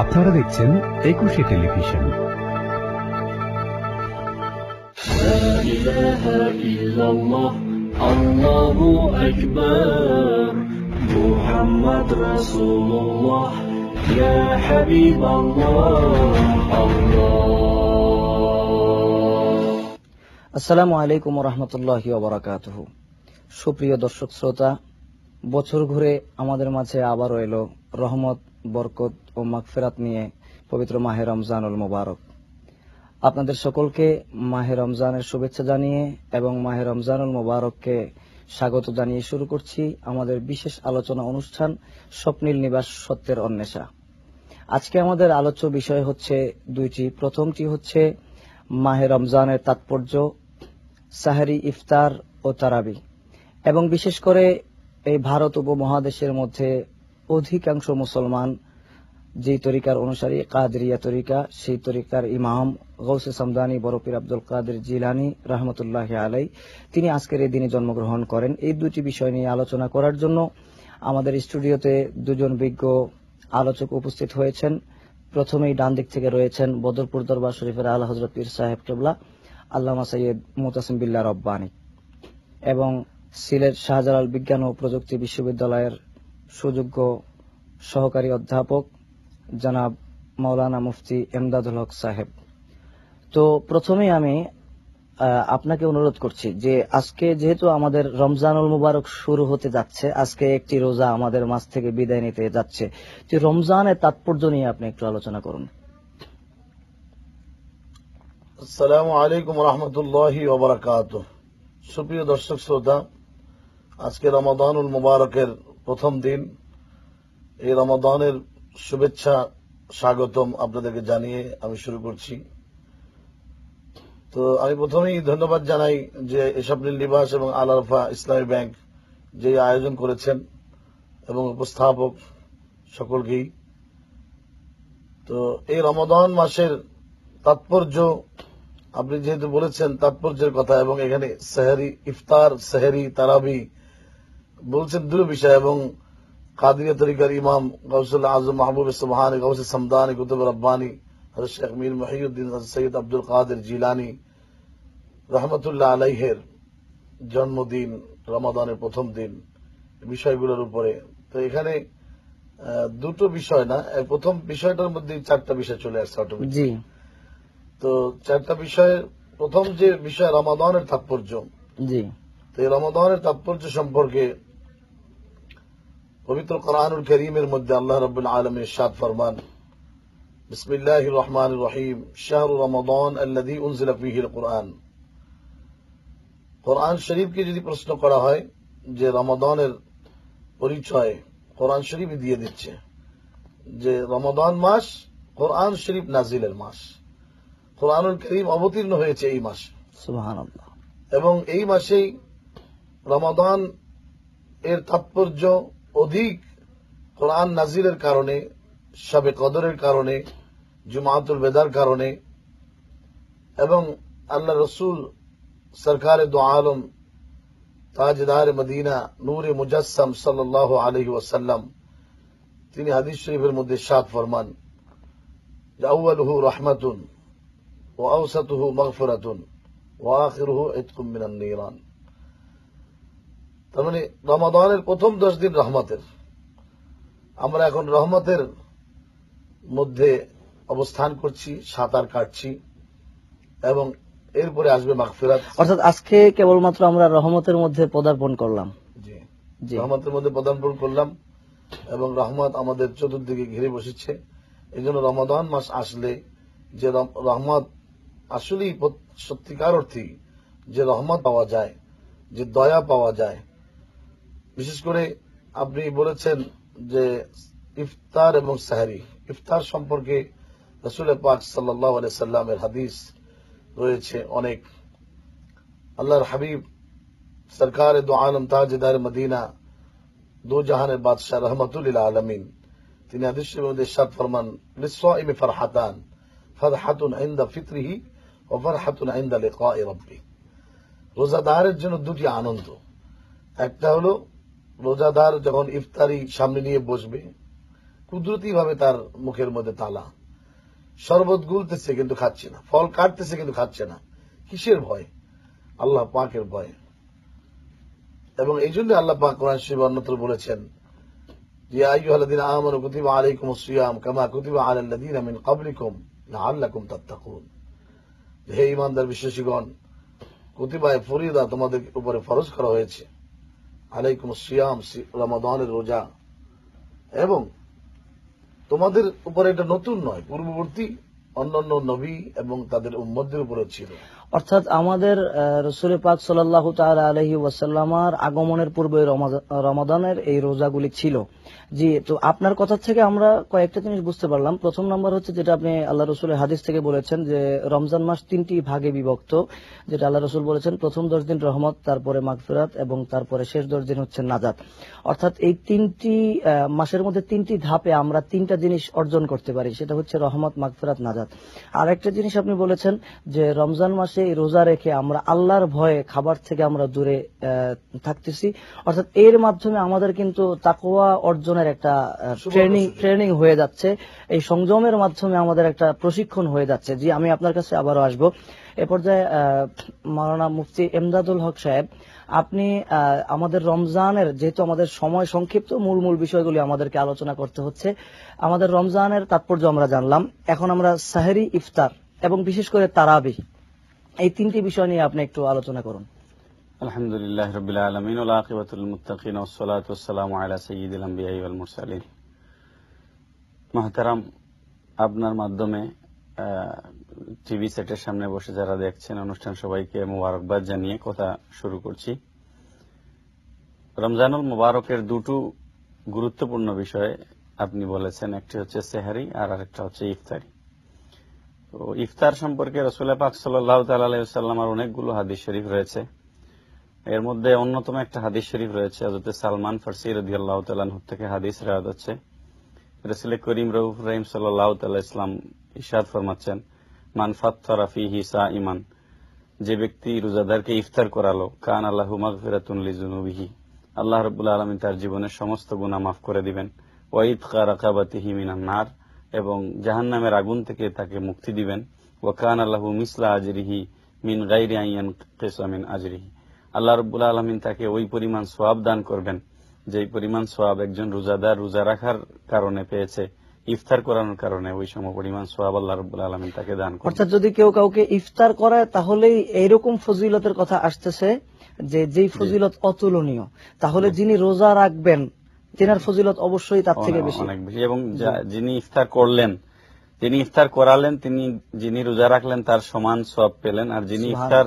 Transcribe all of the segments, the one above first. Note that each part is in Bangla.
আপনারা দেখছেন একুশে টেলিভিশন لا إله إلا الله الله أكبر محمد رسول الله يا حبيب الله الله আসসালামু আলাইকুম রহমতুল্লাহি ওবরাকাতুহু সুপ্রিয় দর্শক শ্রোতা বছর ঘুরে আমাদের মাঝে আবারও এলো রহমত বরকত ও মাগফেরাত নিয়ে পবিত্র মাহে রমজানুল মোবারক। আপনাদের সকলকে মাহে রমজানের শুভেচ্ছা জানিয়ে এবং মাহে রমজানুল মোবারককে স্বাগত জানিয়ে শুরু করছি আমাদের বিশেষ আলোচনা অনুষ্ঠান স্বপ্নীল নিবাস সত্যের অন্বেষা। আজকে আমাদের আলোচ্য বিষয় হচ্ছে দুইটি। প্রথমটি হচ্ছে মাহে রমজানের তাৎপর্য, সাহারি, ইফতার ও তারাবি। এবং বিশেষ করে এই ভারত উপমহাদেশের মধ্যে অধিকাংশ মুসলমান যেই তরিকার অনুসারী, কাদরিয়া তরিকা, সেই তরিকার ইমাম গৌসে সামদানি বরফির আব্দুল কাদের জিলানি রহমতুল্লাহ আলাই তিনি আজকের এই দিনে জন্মগ্রহণ করেন। এই দুটি বিষয় নিয়ে আলোচনা করার জন্য আমাদের স্টুডিওতে দুজন বিজ্ঞ আলোচক উপস্থিত হয়েছেন। প্রথমেই ডান দিক থেকে রয়েছেন বদরপুর দরবার শরীফের আল্লাহ হজরত পীর সাহেব কেবলা, আল্লামা সৈয়দ মোতাসিম বিল্লা রব্বানি এবং সিলেট শাহজালাল বিজ্ঞান ও প্রযুক্তি বিশ্ববিদ্যালয়ের সুযোগ্য সহকারী অধ্যাপক জনাব মাওলানা মুফতি এমদাদুল হক সাহেব। তো প্রথমেই আমি আপনাকে অনুরোধ করছি যে আজকে যেহেতু আমাদের রমজানুল মুবারক শুরু হতে যাচ্ছে, আজকে একটি রোজা আমাদের মাছ থেকে বিদায় নিতে যাচ্ছে যে রমজানের তাৎপর্য নিয়ে আপনি একটু আলোচনা করুন। আসসালামু আলাইকুম রহমতুল্লাহি সুপ্রিয় দর্শক, শ্রোতা, আজকে রমাদানুল মুবারকের প্রথম দিন এই রমাদানের শুভেচ্ছা, স্বাগতম আপনাদেরকে জানিয়ে আমি শুরু করছি। তো আমি প্রথমেই ধন্যবাদ জানাই যে এসবনীল নিবাস এবং আল আলফা ইসলামী ব্যাংক যে আয়োজন করেছেন এবং উপস্থাপক সকলকেই। তো এই রমাদান মাসের তাৎপর্য, আপনি যেহেতু বলেছেন তাৎপর্যের কথা এবং এখানে সেহারি, ইফতার, সেহারি, তারাবি বলছেন দুটো বিষয় এবং কাদিয়া তরিকার ইমাম গৌসুল্লাহ আজম মাহবুব সুবহানি গৌস সমদানি কুতুব রব্বানি হজরত শেখ মীর মহিউদ্দিন সৈয়দ আব্দুল কাদের জিলানি রহমতুল্লাহ আলাইহের জন্মদিন রমাদানের প্রথম দিন বিষয়গুলোর উপরে। তো এখানে দুটো বিষয় না প্রথম বিষয়টার মধ্যে চারটা বিষয় চলে আসছে অটোমেটিক তো চারটা বিষয়ের প্রথম যে বিষয় রমাদানের তাৎপর্য জি। তো এই রমাদানের তাৎপর্য সম্পর্কে পবিত্র কোরআনুল করিমের মধ্যে আল্লাহ রবুল আলম ইরশাদ ফরমান বিসমিল্লাহ রহমান রহিম শাহরু রমাদান আল্লাদি উনজিলা ফিহিল কোরআন। কোরআন শরীফকে যদি প্রশ্ন করা হয় যে রমাদানের পরিচয় কোরআন শরীফই দিয়ে দিচ্ছে যে রমাদান মাস কোরআন শরীফ নাজিলের মাস কোরআনুল করিম অবতীর্ণ হয়েছে এই মাসে। এবং এই মাসেই রমাদান এর তাৎপর্য অধিক কোরআন নাজিরের কারণে সবে কদরের কারণে, জুমাতুল বেদার কারণে, এবং আল্লাহ রসুল সরকার দো আলম, তাজদার মদিনা, নূরে মুজাসম সাল্লাহ আলহি ওয়াসাল্লাম, তিনি হাদিস শরীফের মধ্যে সাত ফরমান আউ্বালহু রহমাতুন ও আউসাতুহু মগফরাতুন ওয়াখিরহু ইতকুম মিনান নিরান। তার মানে রমাদানের প্রথম দশ দিন রহমতের। আমরা এখন রহমতের মধ্যে অবস্থান করছি সাঁতার কাটছি এবং এরপরে আসবে মাগফিরাত। অর্থাৎ আজকে কেবলমাত্র আমরা রহমতের মধ্যে পদার্পণ করলাম। জি। জি। রহমতের মধ্যে পদার্পণ করলাম এবং রহমত আমাদের চতুর্দিকে ঘিরে বসেছে। এই জন্য রমাদান মাস আসলে যে রহমত আসলেই সত্যিকার অর্থে যে রহমত পাওয়া যায় যে দয়া পাওয়া যায় বিশেষ করে আপনি বলেছেন যে ইফতার এবং সাহারি। ইফতার সম্পর্কে রসুল পাক সাল্লাহ সাল্লামের হাদিস রয়েছে অনেক। আল্লাহর হাবিব সরকার দো আলম তাজদার মদিনা দো জাহানের বাদশাহ রহমতুল্লিল আলমিন, তিনি ইরশাদ ফরমান লিসাইমি ফারহাতান ফারহাতুন ইনদা ফিতরিহি ওয়া ফারহাতুন ইনদা লিকাই রাব্বি রোজাদারের জন্য দুটি আনন্দ। একটা হলো রোজাদার যখন ইফতারি সামনে নিয়ে বসবে, কুদরতি ভাবে তার মুখের মধ্যে তালা। শরবত গুলতেছে কিন্তু খাচ্ছে না, ফল কাটতেছে কিন্তু খাচ্ছে না। কিসের ভয়? আল্লাহ পাকের ভয়। এবং এই জন্য আল্লাহ পাক কোরআন অন্যত্র বলেছেন যে মিন ইমানদার বিশ্বাসীগণ, কুতিবায় ফরিদা তোমাদের উপরে ফরজ করা হয়েছে। আলাইকুম সিয়াম রমাদানের রোজা। এবং তোমাদের উপরে এটা নতুন নয়, পূর্ববর্তী অন্যান্য নবী এবং তাদের উম্মদের উপরে ছিল। অর্থাৎ আমাদের রসুল পাক সাল্লাহ তাল আলহি ওয়াসাল্লামার আগমনের পূর্বে রমাদানের এই রোজাগুলি ছিল। জি, তো আপনার কথা থেকে আমরা কয়েকটা জিনিস বুঝতে পারলাম। প্রথম নম্বর হচ্ছে যেটা আপনি আল্লাহ রসুলের হাদিস থেকে বলেছেন যে, রমজান মাস তিনটি ভাগে বিভক্ত, যেটা আল্লাহ রসুল বলেছেন, প্রথম দশ দিন রহমত, তারপরে মাগফিরাত এবং তারপরে শেষ দশ দিন হচ্ছে নাজাত। অর্থাৎ এই তিনটি মাসের মধ্যে তিনটি ধাপে আমরা তিনটা জিনিস অর্জন করতে পারি, সেটা হচ্ছে রহমত, মাগফিরাত, নাজাত। আর একটা জিনিস আপনি বলেছেন যে, রমজান মাসে রোজা রেখে আমরা আল্লাহর ভয়ে খাবার থেকে আমরা দূরে থাকতেছি। অর্থাৎ এর মাধ্যমে আমাদের কিন্তু তাকওয়া অর্জনের একটা ট্রেনিং ট্রেনিং হয়ে যাচ্ছে। এই সংযমের মাধ্যমে আমাদের একটা প্রশিক্ষণ হয়ে যাচ্ছে। জি আমি আপনার কাছে আবারও আসব। এ পর্যায়ে মাওলানা মুফতি এমদাদুল হক সাহেব আপনি আহ, আমাদের রমজানের যেহেতু আমাদের সময় সংক্ষিপ্ত মূল মূল বিষয়গুলি আমাদেরকে আলোচনা করতে হচ্ছে। আমাদের রমজানের তাৎপর্য আমরা জানলাম। এখন আমরা সাহেরি ইফতার এবং বিশেষ করে তারাবি। এই তিনটি বিষয় নিয়ে আপনি একটু আলোচনা করুন। আলহামদুলিল্লাহ রবিল আলমিন ওলাকিবাতুল মুত্তাকিন ওসলাত আলা সঈদুল আম্বিয়াই ওয়াল মুরসালিন। মাহতারাম, আপনার মাধ্যমে টিভি সেটের সামনে বসে যারা দেখছেন, অনুষ্ঠান সবাইকে মোবারকবাদ জানিয়ে কথা শুরু করছি। রমজানুল মোবারকের দুটো গুরুত্বপূর্ণ বিষয় আপনি বলেছেন, একটি হচ্ছে সেহারি আর আরেকটা হচ্ছে ইফতারি। তো ইফতার সম্পর্কে রসুল্লাহ পাক সাল্লাহ তাল্লাহামের অনেকগুলো হাদিস শরীফ রয়েছে। এর মধ্যে অন্যতম একটা হাদিস শরীফ রয়েছে হজরত সালমান ফার্সি রদি আল্লাহ তাল্লাহ থেকে হাদিস রেওয়াজ হচ্ছে। রসুল করিম রউফ রহিম সাল্লাহ তাল্লাহ ইসলাম ইশাদ ফরমাচ্ছেন, মান ফাত্তারা ফিহি সা ইমান যে ব্যক্তি রোজাদারকে ইফতার করালো, কান আল্লাহ মাগফিরাতুন লিজুনুবিহি আল্লাহ রাব্বুল আলামিন তার জীবনের সমস্ত গুনাহ মাফ করে দিবেন। ওয়াইদ রাকাবাতিহি মিনান নার এবং জাহান্নামের আগুন থেকে তাকে মুক্তি দিবেন। ওয়া কান আল্লাহু মিসলা আজরিহি মিন গাইরি আইয়ান কিসা মিন আজরিহি। আল্লাহ রাব্বুল আলামিন তাকে ওই পরিমাণ সওয়াব দান করবেন যেই পরিমাণ সওয়াব একজন রোজাদার রোজা রাখার কারণে পেয়েছে ইফতার করানোর কারণে ওই সম পরিমাণ সোয়াব আল্লাহ রব্বুল আলমিন তাকে দান করবেন। অর্থাৎ যদি কেউ কাউকে ইফতার করায় তাহলেই এইরকম ফজিলতের কথা আসতেছে যে যেই ফজিলত অতুলনীয় তাহলে যিনি রোজা রাখবেন তেনার ফজিলত অবশ্যই তার থেকে বেশি। অনেক বেশি। এবং যিনি ইফতার করলেন যিনি ইফতার করালেন তিনি যিনি রোজা রাখলেন তার সমান সওয়াব পেলেন। আর যিনি ইফতার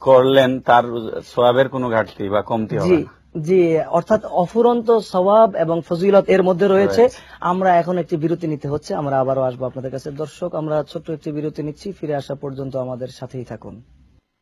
করলেন তার সওয়াবের কোনো ঘাটতি বা কমতি হবে জি না। জি অর্থাৎ অফুরন্ত সওয়াব এবং ফজিলত এর মধ্যে রয়েছে। রয়েছে। আমরা এখন একটি বিরতি নিতে হচ্ছে আমরা আবারও আসব আপনাদের কাছে। দর্শক আমরা ছোট্ট একটি বিরতি নিচ্ছি ফিরে আসা পর্যন্ত আমাদের সাথেই থাকুন।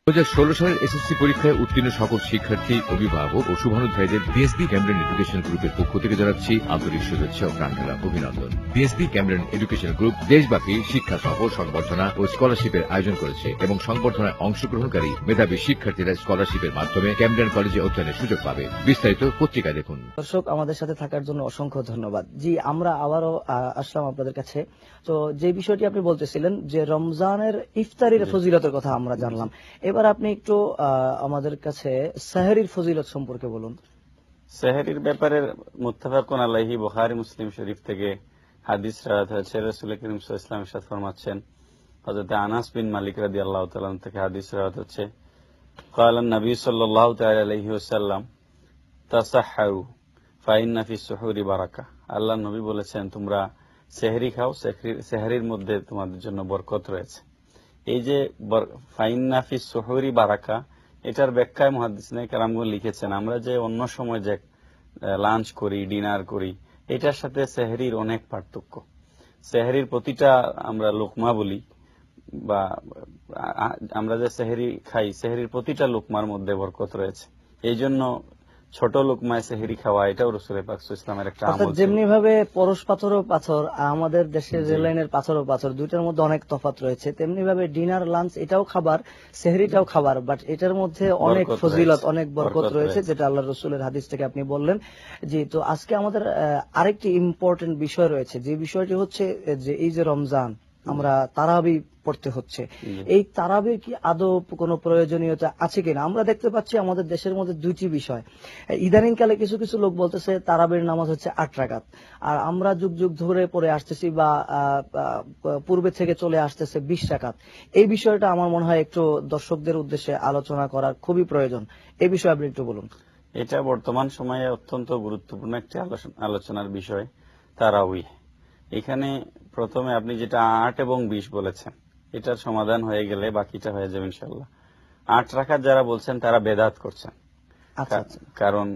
দু হাজার ষোলো সালের এসএসসি পরীক্ষায় উত্তীর্ণ সকল শিক্ষার্থী অভিভাবক ও শুভানুধ্যায়ীদের বিএসবি ক্যামব্রেন এডুকেশন গ্রুপের পক্ষ থেকে জানাচ্ছি আন্তরিক শুভেচ্ছা ও প্রাণঢালা অভিনন্দন। বিএসবি ক্যামব্রেন এডুকেশন গ্রুপ দেশব্যাপী শিক্ষা সফর সংবর্ধনা ও স্কলারশিপের আয়োজন করেছে এবং সংবর্ধনায় অংশগ্রহণকারী মেধাবী শিক্ষার্থীরা স্কলারশিপের মাধ্যমে ক্যামব্রেন কলেজে অধ্যয়নের সুযোগ পাবে। বিস্তারিত পত্রিকায় দেখুন। দর্শক আমাদের সাথে থাকার জন্য অসংখ্য ধন্যবাদ। জি আমরা আবারও আসলাম আপনাদের কাছে। তো যে বিষয়টি আপনি বলতেছিলেন যে রমজানের ইফতারির ফজিলতের কথা আমরা জানলাম। এবার আপনি একটু আহ, আমাদের কাছে সাহেরির ফজিলত সম্পর্কে বলুন সেহেরির ব্যাপারে মুত্তাফাকুন আলাইহি বুখারী মুসলিম শরীফ থেকে হাদিস রাওয়াত হয়েছে রাসূল করিম সাল্লাল্লাহু আলাইহি ওয়াসাল্লাম ইরশাদ ফরমাচ্ছেন হযরত আনাস বিন মালিক রাদিয়াল্লাহু তাআলা আনহু থেকে হাদিস রাওয়াত হচ্ছে قال النبي صلى الله تعالى عليه وسلم তাসাহহারু ফাইন্না ফি সুহুরি বারাকা আল্লাহ নবী বলেছেন তোমরা সেহরি খাও সেহরির সেহরির মধ্যে তোমাদের জন্য বরকত রয়েছে এই যে বর- ফাইন্না ফি সুহুরি বারাকা, এটার ব্যাখ্যায় মহাদিসনে কারামগুন লিখেছেন, আমরা যে অন্য সময় যে লাঞ্চ করি ডিনার করি, এটার সাথে সেহরির অনেক পার্থক্য। সেহরির প্রতিটা আমরা লোকমা বলি, বা আমরা যে সেহরি খাই, সেহরির প্রতিটা লোকমার মধ্যে বরকত রয়েছে। এই জন্য ছোট লোকমায় সেহেরি খাওয়া এটাও রসুল পাক ইসলামের একটা আমল যেমনি ভাবে পরশ পাথরও পাথর আমাদের দেশের। রেল লাইনের পাথরও পাথর দুইটার মধ্যে অনেক তফাৎ রয়েছে তেমনি ভাবে ডিনার লাঞ্চ এটাও খাবার সেহরিটাও খাবার বাট এটার মধ্যে অনেক ফজিলত অনেক বরকত রয়েছে। যেটা আল্লাহ রসুলের হাদিস থেকে আপনি বললেন জি তো আজকে আমাদের আরেকটি ইম্পর্টেন্ট বিষয় রয়েছে যে বিষয়টি হচ্ছে যে এই যে রমজান আমরা তারাবি পড়তে হচ্ছে। এই তারাবির কি আদৌ কোনো প্রয়োজনীয়তা আছে কিনা? আমরা দেখতে পাচ্ছি আমাদের দেশের মধ্যে দুইটি বিষয়। ইদানিং কালে কিছু কিছু লোক বলতেছে তারাবির নামাজ হচ্ছে আট রাকাত। আর আমরা যুগ যুগ ধরে পড়ে আসতেছি বা পূর্বে থেকে চলে আসতেছে বিশ রাকাত। এই বিষয়টা আমার মনে হয় একটু দর্শকদের উদ্দেশ্যে আলোচনা করার খুবই প্রয়োজন। এই বিষয়ে আপনি একটু বলুন। এটা বর্তমান সময়ে অত্যন্ত গুরুত্বপূর্ণ একটি আলোচনা- আলোচনার বিষয় তারাউই এখানে প্রথমে আপনি যেটা আট এবং বিশ বলেছেন এটার সমাধান হয়ে গেলে বাকিটা হয়ে যাবে ইনশাল্লাহ আট রাখার যারা বলছেন তারা বেদাত করছেন। আচ্ছা আচ্ছা। কারণ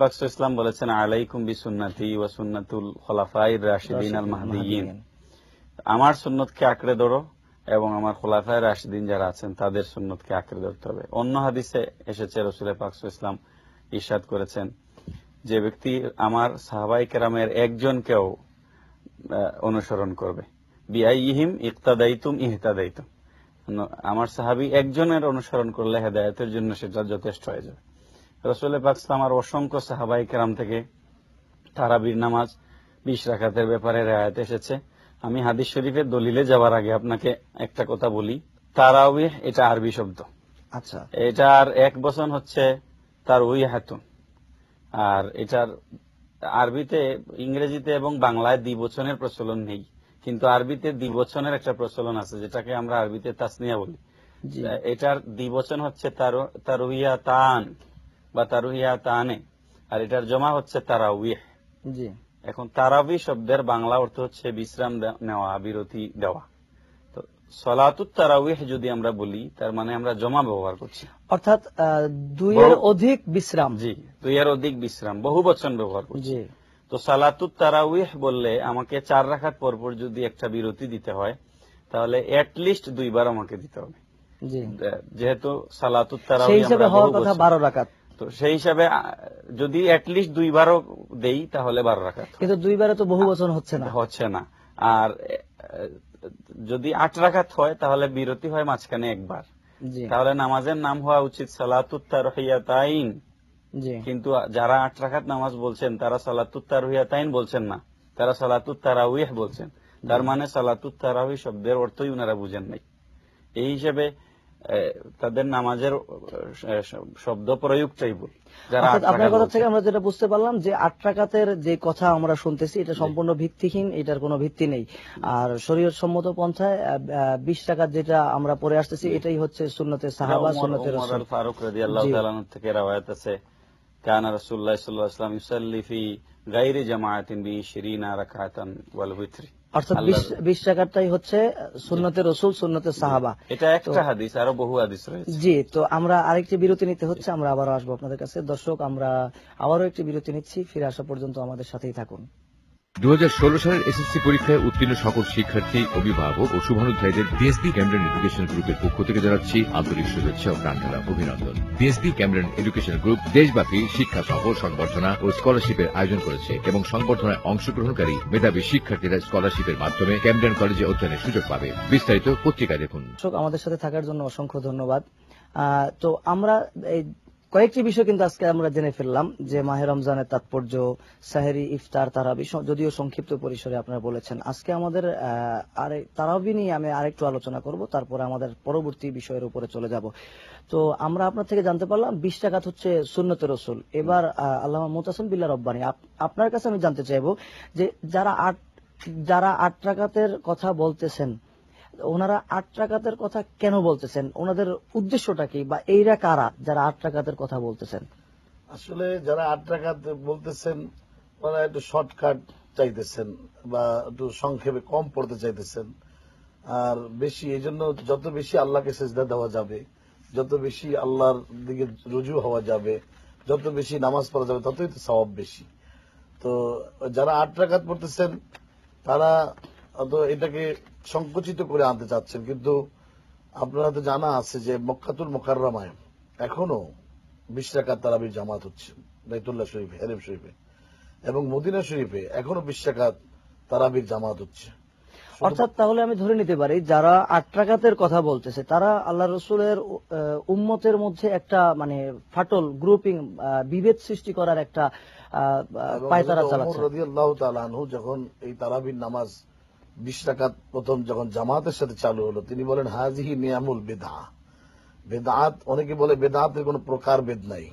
পাক ইসলাম বলেছেন আলাইকুম বি সুন্নাতি ওয়া সুন্নাতুল খলাফাইর রাশিদিন আল মাহদিয়িন। আমার সুন্নতকে আঁকড়ে ধরো এবং আমার খোলাফায় রাশিদিন যারা আছেন তাদের সুন্নতকে আঁকড়ে ধরতে হবে। অন্য হাদিসে এসেছে রসুল পাক ইসলাম ইরশাদ করেছেন যে ব্যক্তি আমার সাহাবাই কেরামের একজনকেও অনুসরণ করবে। বিআইহিম ইকতাদাইতুম ইহতাদাইতুম। আমার সাহাবি একজনের অনুসরণ করলে হেদায়তের জন্য সেটা যথেষ্ট হয়ে যাবে। রসুল পাক ইসলাম আর অসংখ্য সাহাবাই কেরাম থেকে তারাবির নামাজ বিশ রাখাতের ব্যাপারে রেয়ায়ত এসেছে। আমি হাদিস শরীফের দলিলে যাওয়ার আগে আপনাকে একটা কথা বলি। তারাউই এটা আরবি শব্দ। আচ্ছা। এটার এক বচন হচ্ছে তার উই হাতুন আর এটার আরবিতে ইংরেজিতে এবং বাংলায় দ্বিবচনের প্রচলন নেই। কিন্তু আরবিতে দ্বিবচনের একটা প্রচলন আছে যেটাকে আমরা আরবিতে তাসনিয়া বলি। এটার দ্বিবচন হচ্ছে তারু- তারুহিয়া তান বা তারুহিয়া তানে আর এটার জমা হচ্ছে তারাউইহ। জি। এখন তারাবি শব্দের বাংলা অর্থ হচ্ছে বিশ্রাম নেওয়া বিরতি দেওয়া। তো সলাতুত যদি আমরা বলি তার মানে আমরা জমা ব্যবহার করছি। অর্থাৎ দুইয়ের অধিক বিশ্রাম। জি দুই এর অধিক বিশ্রাম বহু বচন ব্যবহার করছি। তো সালাতুত বললে আমাকে চার রাখার পর পর যদি একটা বিরতি দিতে হয় তাহলে লিস্ট দুইবার আমাকে দিতে হবে। যেহেতু সালাতুত সেই হওয়ার কথা বারো রাকাত তো সেই হিসাবে যদি লিস্ট দুইবারও দেই তাহলে বারো রাখাত কিন্তু দুইবারে তো বহু বচন হচ্ছে না। হচ্ছে না। আর যদি আট রাখাত হয় তাহলে বিরতি হয় মাঝখানে একবার। তাহলে নামাজের নাম হওয়া উচিত সালাতুত্তারহিয়াতাইন কিন্তু যারা আট রাখাত নামাজ বলছেন তারা সালাতুত্তারহিয়াতাইন বলছেন না। তারা সালাতুত্তারাউহ বলছেন। তার মানে সালাতুত্তারাউহ শব্দের অর্থই ওনারা বুঝেন নাই। এই হিসেবে তাদের নামাজের শব্দ প্রয়োগটাই ভুল যারা আপনার কথা থেকে আমরা যেটা বুঝতে পারলাম যে আট রাকাতের যে কথা আমরা শুনতেছি এটা সম্পূর্ণ ভিত্তিহীন এটার কোনো ভিত্তি নেই। আর শরীয়ত সম্মত পন্থায় বিশ টাকার যেটা আমরা পড়ে আসতেছি এটাই হচ্ছে সুন্নতের সাহাবা। আল ফারুক রাদিয়াল্লাহু জি। তাআলা থেকে রাওয়ায়াত আছে কানা রাসূলুল্লাহ সাল্লাল্লাহু আলাইহি ওয়াসাল্লাম ইউসাল্লি ফি গায়রি জামায়াতিন বি 20 রাকাতান ওয়াল উইত্রি। অর্থাৎ বিশ- বিশ হচ্ছে সুন্নতের রসুল সুন্নতের সাহাবা। এটা একটা হাদিস আরও বহু হাদিস রয়েছে। জি তো আমরা আরেকটি বিরতি নিতে হচ্ছে আমরা আবারও আসব আপনাদের কাছে। দর্শক আমরা আবারও একটি বিরতি নিচ্ছি ফিরে আসা পর্যন্ত আমাদের সাথেই থাকুন। দু হাজার ষোলো সালের এসএসসি পরীক্ষায় উত্তীর্ণ সকল শিক্ষার্থী, অভিভাবক ও শুভানুধ্যায়ীদের বিএসবি ক্যামব্রেন এডুকেশন গ্রুপের পক্ষ থেকে জানাচ্ছি আন্তরিক শুভেচ্ছা ও প্রাণঢালা অভিনন্দন। বিএসবি ক্যামব্রেন এডুকেশন গ্রুপ দেশব্যাপী শিক্ষা সফর সংবর্ধনা ও স্কলারশিপের আয়োজন করেছে এবং সংবর্ধনায় অংশগ্রহণকারী মেধাবী শিক্ষার্থীরা স্কলারশিপের মাধ্যমে ক্যামব্রেন কলেজে অধ্যয়নের সুযোগ পাবে। বিস্তারিত পত্রিকা দেখুন। আমাদের সাথে থাকার জন্য অসংখ্য ধন্যবাদ। তো আমরা কয়েকটি বিষয় কিন্তু আজকে আমরা জেনে ফেললাম, যে মাহে রমজানের তাৎপর্য, সাহেরি, ইফতার, তারাবি যদিও সংক্ষিপ্ত পরিসরে আপনারা বলেছেন। আজকে আমাদের তারাবি নিয়ে আমি আরেকটু আলোচনা করব, তারপরে আমাদের পরবর্তী বিষয়ের উপরে চলে যাব। তো আমরা আপনার থেকে জানতে পারলাম, বিশ টাকাত হচ্ছে সুন্নতের রসুল। এবার আল্লাহ মুতাসিম বিল্লা রব্বানি আপনার কাছে আমি জানতে চাইব যে যারা আট যারা আট টাকাতের কথা বলতেছেন ওনারা আট টাকাতের কথা কেন বলতেছেন? ওনাদের উদ্দেশ্যটা কি? বা এইরা কারা যারা আট টাকাতের কথা বলতেছেন? আসলে যারা আট টাকা বলতেছেন, ওরা একটু শর্টকাট চাইতেছেন বা একটু সংক্ষেপে কম পড়তে চাইতেছেন। আর বেশি এই জন্য যত বেশি আল্লাহকে সেজদা দেওয়া যাবে, যত বেশি আল্লাহর দিকে রুজু হওয়া যাবে, যত বেশি নামাজ পড়া যাবে, ততই তো সওয়াব বেশি। তো যারা আট টাকাত পড়তেছেন, তারা এটাকে সংকুচিত করে আনতে চাচ্ছেন কিন্তু আপনারা তো জানা আছে যে মক্কাতুল মোকাররমায় এখনও বিশ টাকার তারাবির জামাত হচ্ছে বাইতুল্লাহ শরীফে হেরেম শরীফে এবং মদিনা শরীফে এখনও বিশ টাকার তারাবির জামাত হচ্ছে। অর্থাৎ তাহলে আমি ধরে নিতে পারি যারা আট রাকাতের কথা বলতেছে তারা আল্লাহ রসুলের উম্মতের মধ্যে একটা মানে ফাটল গ্রুপিং বিভেদ সৃষ্টি করার একটা পায়তারা চালাচ্ছে। রাদিয়াল্লাহু তাআলা আনহু যখন এই তারাবির নামাজ বিশ টাকা প্রথম যখন জামাতের সাথে চালু হলো তিনি বলেন হাজিহি নিয়ামুল বেদা বেদাত অনেকে বলে বেদাতের কোন প্রকার বেদ নাই।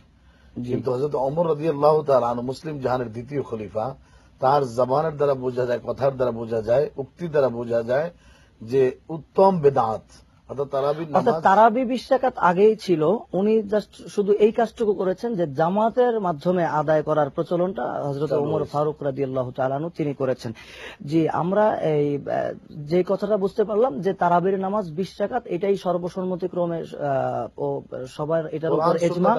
কিন্তু হজরত অমর রদি আল্লাহ মুসলিম জাহানের দ্বিতীয় খলিফা তার জবানের দ্বারা বোঝা যায় কথার দ্বারা বোঝা যায় উক্তি দ্বারা বোঝা যায় যে উত্তম বেদাত তারাবি বিশ রাকাত আগেই ছিল। উনি জাস্ট শুধু এই কাজটুকু করেছেন যে জামাতের মাধ্যমে আদায় করার প্রচলনটা হজরত হয়েছে। ফারুক রাজি আল্লাহ তালানু তিনি করেছেন। জি আমরা এই যে কথাটা বুঝতে পারলাম যে তারাবির নামাজ বিশ রাকাত এটাই সর্বসম্মতিক্রমে সবার এটার উপর এজমা।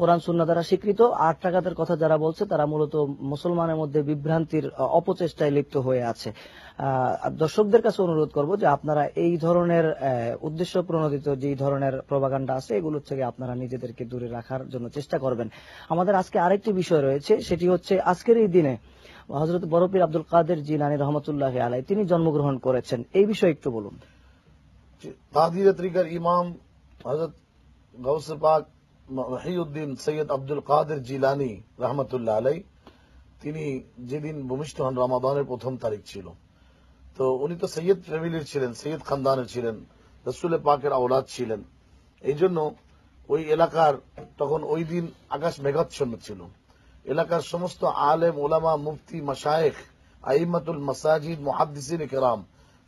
কোরআন সুন্না দ্বারা স্বীকৃত। আট টাকাতের কথা যারা বলছে তারা মূলত মুসলমানের মধ্যে বিভ্রান্তির অপচেষ্টায় লিপ্ত হয়ে আছে। দর্শকদের কাছে অনুরোধ করব যে আপনারা এই ধরনের উদ্দেশ্য প্রণোদিত যেই ধরনের প্রবাগান্ডা আছে, এগুলোর থেকে আপনারা নিজেদেরকে দূরে রাখার জন্য চেষ্টা করবেন। আমাদের আজকে আরেকটি বিষয় রয়েছে, সেটি হচ্ছে আজকের এই দিনে হজরত বরফির আব্দুল কাদের জিলানি রহমতুল্লাহ আলাই তিনি জন্মগ্রহণ করেছেন। এই বিষয়ে একটু বলুন। ইমাম পাক সৈয়দ আব্দুল কাদের জিলানি রহমতুল্লাহ আলাই তিনি যেদিন ভূমিষ্ঠ হন, রমাদানের প্রথম তারিখ ছিল। তো উনি তো সৈয়দ ফ্যামিলির ছিলেন সৈয়দ খানদানের ছিলেন রসুল পাকের আওলাদ ছিলেন। এই জন্য ওই এলাকার তখন ওই দিন আকাশ মেঘাচ্ছন্ন ছিল। এলাকার সমস্ত আলেম ওলামা মুফতি মাসায়েখ আইমাতুল মাসাজিদ মুহাদ্দিসিন কেরাম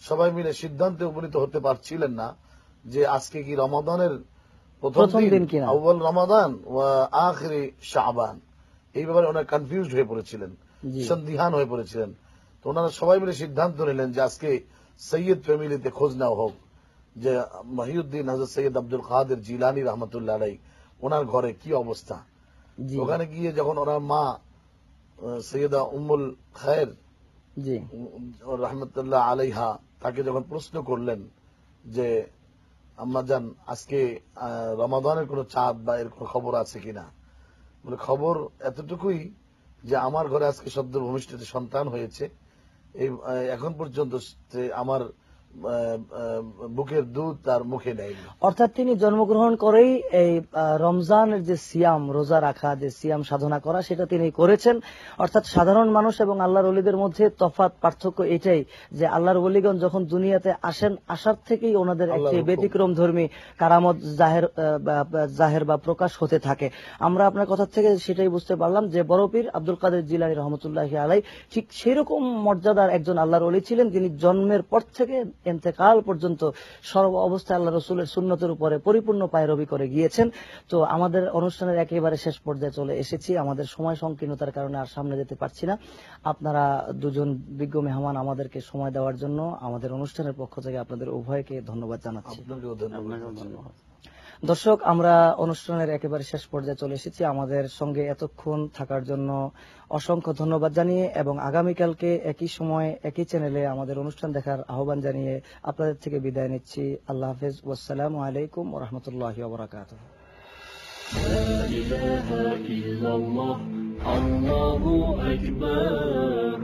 সবাই মিলে সিদ্ধান্তে উপনীত হতে পারছিলেন না যে আজকে কি রমাদানের প্রথম দিন আউ্বাল রমাদান আখরি শাহবান এই ব্যাপারে ওনারা কনফিউজড হয়ে পড়েছিলেন। সন্দিহান হয়ে পড়েছিলেন। তো ওনারা সবাই মিলে সিদ্ধান্ত নিলেন যে আজকে সৈয়দ ফ্যামিলিতে খোঁজ নেওয়া হোক যে মহিউদ্দিন হজরত সৈয়দ আব্দুল কাদের জিলানি রহমতুল্লাহ আলাই ওনার ঘরে কি অবস্থা? ওখানে গিয়ে যখন ওনার মা সৈয়দা উম্মুল খায়ের রহমতুল্লাহ আলাইহা তাকে যখন প্রশ্ন করলেন যে আম্মাজান আজকে আহ, রমাদানের কোনো চাঁদ বা এর কোনো খবর আছে কিনা? বলে খবর এতটুকুই যে আমার ঘরে আজকে সদ্য ভূমিষ্ঠিত সন্তান হয়েছে। এই এখন পর্যন্ত আমার বুকের দুধ তার মুখে নেয়নি অর্থাৎ তিনি জন্মগ্রহণ করেই এই রমজানের যে সিয়াম রোজা রাখা যে সিয়াম সাধনা করা সেটা তিনি করেছেন। অর্থাৎ সাধারণ মানুষ এবং আল্লাহর অলিদের মধ্যে তফাৎ পার্থক্য এটাই যে আল্লাহর অলিগণ যখন দুনিয়াতে আসেন আসার থেকেই ওনাদের একটি ব্যতিক্রম ধর্মী কারামত জাহের জাহের বা প্রকাশ হতে থাকে। আমরা আপনার কথা থেকে সেটাই বুঝতে পারলাম যে বড়পীর আব্দুল কাদের জিলানি রহমতুল্লাহ আলাই ঠিক সেরকম মর্যাদার একজন আল্লাহর অলি ছিলেন। যিনি জন্মের পর থেকে এন্তেকাল পর্যন্ত সর্ব অবস্থায় আল্লাহ রসুলের সুন্নতের উপরে পরিপূর্ণ পায়রবি করে গিয়েছেন। তো আমাদের অনুষ্ঠানের একেবারে শেষ পর্যায়ে চলে এসেছি। আমাদের সময় সংকীর্ণতার কারণে আর সামনে যেতে পারছি না। আপনারা দুজন বিজ্ঞ মেহমান আমাদেরকে সময় দেওয়ার জন্য আমাদের অনুষ্ঠানের পক্ষ থেকে আপনাদের উভয়কে ধন্যবাদ জানাচ্ছি। ধন্যবাদ। দর্শক আমরা অনুষ্ঠানের একেবারে শেষ পর্যায়ে চলে এসেছি আমাদের সঙ্গে এতক্ষণ থাকার জন্য অসংখ্য ধন্যবাদ জানিয়ে এবং আগামীকালকে একই সময় একই চ্যানেলে আমাদের অনুষ্ঠান দেখার আহ্বান জানিয়ে আপনাদের থেকে বিদায় নিচ্ছি আল্লাহ হাফেজ ওয়াসালামু আলাইকুম ওরহমতুল্লাহ ওবরাকাত لا إله إلا الله الله أكبر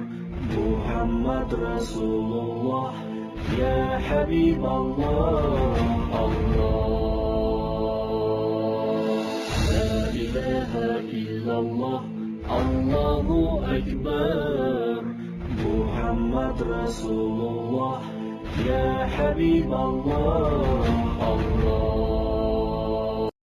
محمد رسول الله يا حبيب الله الله ilahe illallah Allahu Ekber. Muhammed Resulullah Ya Habiballah Allah.